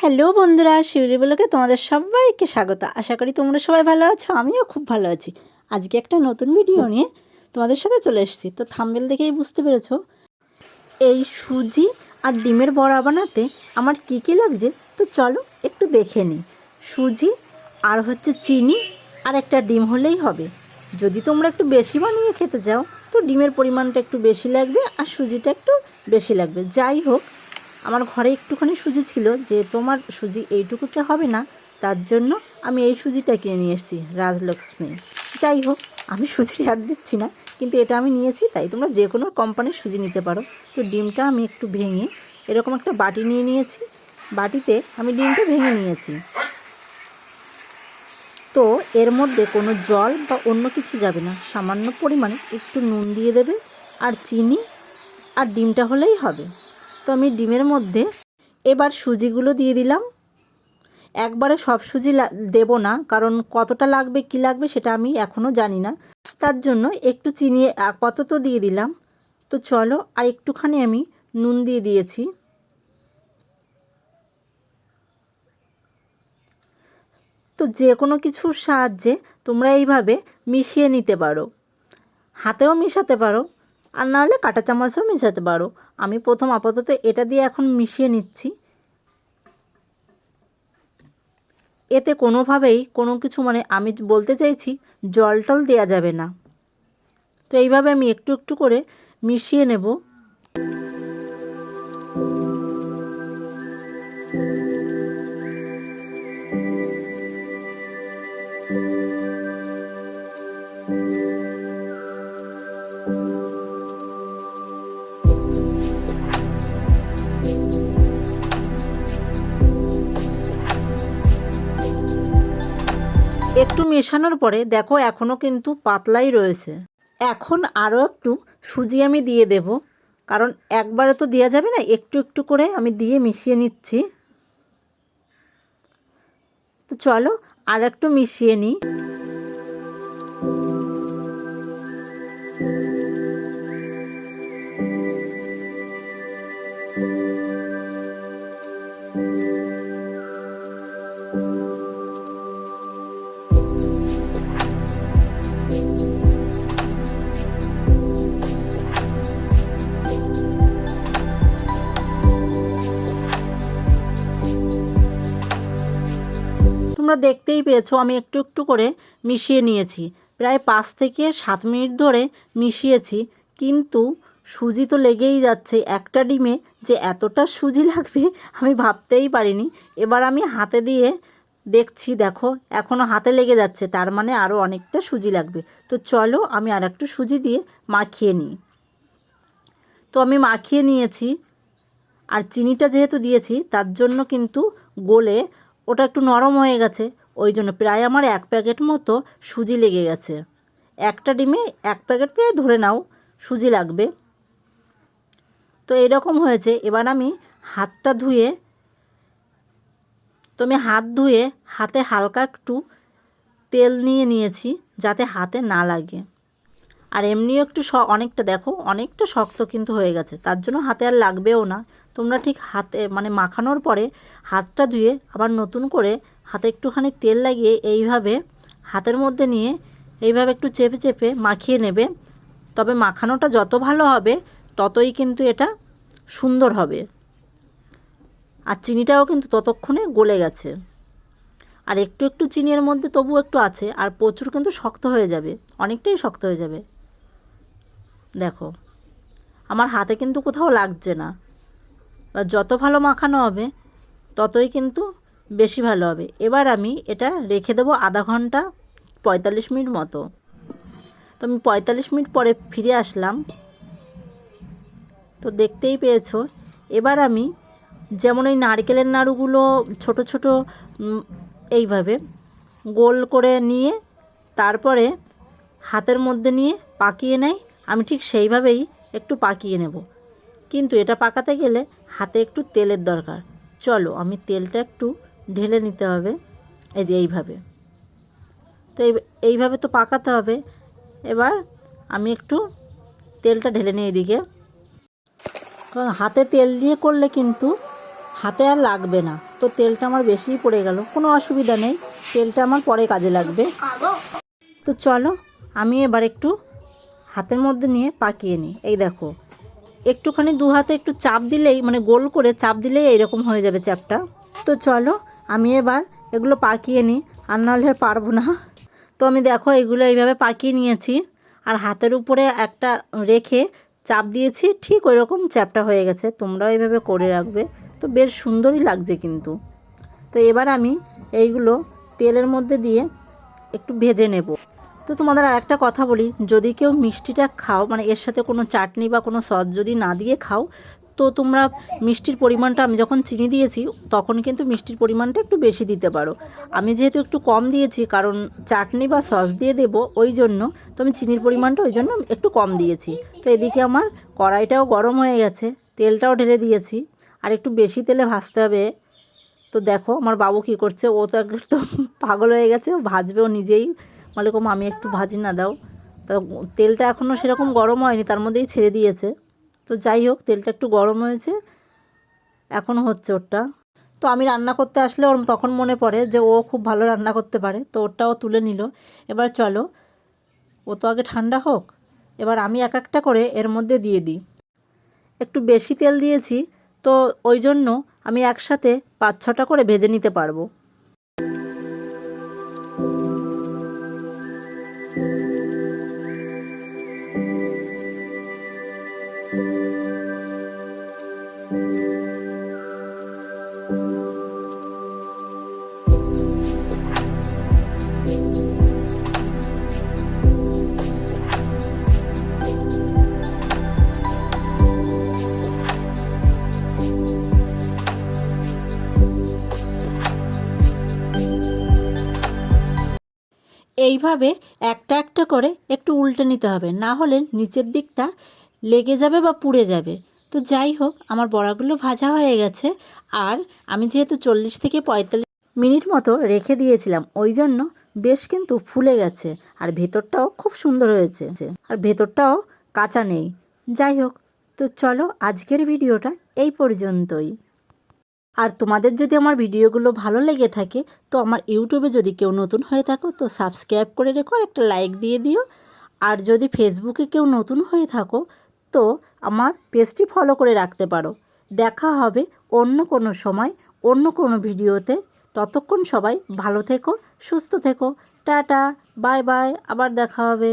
Hello বন্ধুরা, শিউলি বলোকে তোমাদের সবাইকে স্বাগত। আশা করি তোমরা সবাই ভালো আছো, আমিও খুব ভালো আছি। আজকে একটা নতুন ভিডিও নিয়ে তোমাদের সাথে চলে এসেছি। তো থাম্বেল দেখেই বুঝতে পেরেছ, এই সুজি আর ডিমের বড়া বানাতে আমার কী কী লাগছে? তো চলো একটু দেখে নিই। সুজি আর হচ্ছে চিনি আর একটা ডিম হলেই হবে। যদি তোমরা একটু বেশি বানিয়ে খেতে চাও, তো ডিমের পরিমাণটা একটু বেশি লাগবে আর সুজিটা একটু বেশি লাগবে। যাই হোক, আমার ঘরে একটুখানি সুজি ছিল, যে তোমার সুজি এইটুকুতে হবে না, তার জন্য আমি এই সুজিটা কিনে নিয়ে এসেছি, রাজলক্ষ্মী। যাই হোক, আমি সুজির অ্যাড দিচ্ছি না, কিন্তু এটা আমি নিয়েছি, তাই তোমরা যে কোনো কোম্পানির সুজি নিতে পারো। তো ডিমটা আমি একটু ভেঙে এরকম একটা বাটি নিয়ে নিয়েছি। বাটিতে আমি ডিমটা ভেঙে নিয়েছি। তো এর মধ্যে কোনো জল বা অন্য কিছু যাবে না। সামান্য পরিমাণে একটু নুন দিয়ে দেবে আর চিনি আর ডিমটা হলেই হবে। তো আমি ডিমের মধ্যে এবার সুজিগুলো দিয়ে দিলাম। একবারে সব সুজি দেব না, কারণ কতটা লাগবে, কি লাগবে সেটা আমি এখনও জানি না। তার জন্য একটু চিনি আপাতত দিয়ে দিলাম। তো চলো আর একটুখানি আমি নুন দিয়ে দিয়েছি। তো যে কোনো কিছুর সাহায্যে তোমরা এইভাবে মিশিয়ে নিতে পারো। হাতেও মিশাতে পারো, আর নাহলে কাঁটা চামচও মেশাতে পারো। আমি প্রথম আপাতত এটা দিয়ে এখন মিশিয়ে নিচ্ছি। এতে কোনোভাবেই কোনো কিছু মানে আমি বলতে চাইছি জল টল দেওয়া যাবে না। তো এইভাবে আমি একটু একটু করে মিশিয়ে নেব। একটু মেশানোর পরে দেখো এখনও কিন্তু পাতলাই রয়েছে। এখন আরও একটু সুজি আমি দিয়ে দেব, কারণ একবারে তো দেওয়া যাবে না, একটু একটু করে আমি দিয়ে মিশিয়ে নিচ্ছি। তো চলো আর একটু মিশিয়ে নিই। তোমরা দেখতেই পেয়েছ, আমি একটু একটু করে মিশিয়ে নিয়েছি। প্রায় পাঁচ থেকে সাত মিনিট ধরে মিশিয়েছি, কিন্তু সুজি তো লেগেই যাচ্ছে। একটা ডিমে যে এতটা সুজি লাগবে, আমি ভাবতেই পারিনি। এবার আমি হাতে দিয়ে দেখছি, দেখো এখনও হাতে লেগে যাচ্ছে, তার মানে আরও অনেকটা সুজি লাগবে। তো চলো আমি আর একটু সুজি দিয়ে মাখিয়ে নিই। তো আমি মাখিয়ে নিয়েছি, আর চিনিটা যেহেতু দিয়েছি, তার জন্য কিন্তু গোলে ওটা একটু নরম হয়ে গেছে। ওই জন্য প্রায় আমার এক প্যাকেট মতো সুজি লেগে গেছে। একটা ডিমে এক প্যাকেট প্রায় ধরে নাও, সুজি লাগবে। তো এরকম হয়েছে। এবার আমি হাতটা ধুয়ে, তো আমি হাত ধুয়ে হাতে হালকা একটু তেল নিয়ে নিয়েছি যাতে হাতে না লাগে। আর এমনিও একটু অনেকটা দেখো, অনেকটা শক্ত কিন্তু হয়ে গেছে। তার জন্য হাতে আর লাগবেও না। তোমরা ঠিক হাতে মানে মাখানোর পরে হাতটা ধুয়ে আবার নতুন করে হাতে একটুখানি তেল লাগিয়ে এইভাবে হাতের মধ্যে নিয়ে এইভাবে একটু চেপে চেপে মাখিয়ে নেবে। তবে মাখানোটা যত ভালো হবে, ততই কিন্তু এটা সুন্দর হবে। আর চিনিটাও কিন্তু ততক্ষণে গলে গেছে। আর একটু একটু চিনির মধ্যে তবু একটু আছে, আর প্রচুর কিন্তু শক্ত হয়ে যাবে, অনেকটাই শক্ত হয়ে যাবে। দেখো, আমার হাতে কিন্তু কোথাও লাগছে না। বা যত ভালো মাখানো হবে, ততই কিন্তু বেশি ভালো হবে। এবার আমি এটা রেখে দেবো আধা ঘণ্টা পঁয়তাল্লিশ মিনিট মতো। তো আমি পঁয়তাল্লিশ মিনিট পরে ফিরে আসলাম। তো দেখতেই পেয়েছ, এবার আমি যেমন ওই নারকেলের নাড়ুগুলো ছোট ছোট এইভাবে গোল করে নিয়ে তারপরে হাতের মধ্যে নিয়ে পাকিয়ে নেয় আমি ঠিক সেইভাবেই একটু পাকিয়ে নেব। কিন্তু এটা পাকাতে গেলে হাতে একটু তেলের দরকার। চলো, আমি তেলটা একটু ঢেলে নিতে হবে। এই যে এইভাবে। তো এই, এইভাবে তো পাকাতে হবে। এবার আমি একটু তেলটা ঢেলে নিই এদিকে। কারণ হাতে তেল দিয়ে করলে কিন্তু হাতে আর লাগবে না। তো তেলটা আমার বেশিই পড়ে গেল। কোনো অসুবিধা নেই। তেলটা আমার পরে কাজে লাগবে। তো চলো, আমি এবার একটু হাতের মধ্যে নিয়ে পাকিয়ে নিই। এই দেখো। একটুখানি দু হাতে একটু চাপ দিলেই মানে গোল করে চাপ দিলেই এইরকম হয়ে যাবে চ্যাপটা। তো চলো, আমি এবার এগুলো পাকিয়ে নিই। আর নাহলে পারব না। তো আমি দেখো, এগুলো এইভাবে পাকিয়ে নিয়েছি। আর হাতের উপরে একটা রেখে চাপ দিয়েছি, ঠিক ওই রকম চ্যাপটা হয়ে গেছে। তোমরাও এইভাবে করে রাখবে। তো বেশ সুন্দরই লাগছে কিন্তু। তো এবার আমি এইগুলো তেলের মধ্যে দিয়ে একটু ভেজে নেব। তো তোমাদের আর একটা কথা বলি, যদি কেউ মিষ্টিটা খাও মানে এর সাথে কোনো চাটনি বা কোনো সস যদি না দিয়ে খাও, তো তোমরা মিষ্টির পরিমাণটা, আমি যখন চিনি দিয়েছি, তখন কিন্তু মিষ্টির পরিমাণটা একটু বেশি দিতে পারো। আমি যেহেতু একটু কম দিয়েছি, কারণ চাটনি বা সস দিয়ে দেবো ওই জন্য, তো আমি চিনির পরিমাণটা ওই জন্য একটু কম দিয়েছি। তো এদিকে আমার কড়াইটাও গরম হয়ে গেছে, তেলটাও ঢেলে দিয়েছি, আর একটু বেশি তেলে ভাজতে হবে। তো দেখো, আমার বাবু কী করছে, ও তো একদম পাগল হয়ে গেছে, ও ভাজবেও নিজেই বলে, কম, আমি একটু ভাজি না, দাও। তো তেলটা এখনও সেরকম গরম হয়নি, তার মধ্যেই ছেড়ে দিয়েছে। তো যাই হোক, তেলটা একটু গরম হয়েছে এখনও হচ্ছে ওরটা। তো আমি রান্না করতে আসলে ওর তখন মনে পড়ে যে, ও খুব ভালো রান্না করতে পারে, তো ওরটাও তুলে নিল। এবার চলো, ও তো আগে ঠান্ডা হোক, এবার আমি এক একটা করে এর মধ্যে দিয়ে দিই। একটু বেশি তেল দিয়েছি, তো ওই জন্য আমি একসাথে পাঁচ ছটা করে ভেজে নিতে পারব। এইভাবে একটা একটা করে একটু উল্টে নিতে হবে। না হলে নিচের দিকটা লেগে যাবে বা পুড়ে যাবে। তো যাই হোক, আমার বড়াগুলো ভাজা হয়ে গেছে। আর আমি যেহেতু চল্লিশ থেকে পঁয়তাল্লিশ মিনিট মতো রেখে দিয়েছিলাম, ওই জন্য বেশ কিন্তু ফুলে গেছে। আর ভেতরটাও খুব সুন্দর হয়েছে। আর ভেতরটাও কাঁচা নেই। যাই হোক, তো চলো আজকের ভিডিওটা এই পর্যন্তই। আর তোমাদের যদি আমার ভিডিওগুলো ভালো লেগে থাকে, তো আমার ইউটিউবে যদি কেউ নতুন হয়ে থাকো, তো সাবস্ক্রাইব করে রেখো একটা লাইক দিয়ে দিও। আর যদি ফেসবুকে কেউ নতুন হয়ে থাকো তো আমার পেজটি ফলো করে রাখতে পারো। দেখা হবে অন্য কোনো সময়, অন্য কোনো ভিডিওতে। ততক্ষণ সবাই ভালো থেকো, সুস্থ থেকো। টাটা, বাই বাই, আবার দেখা হবে।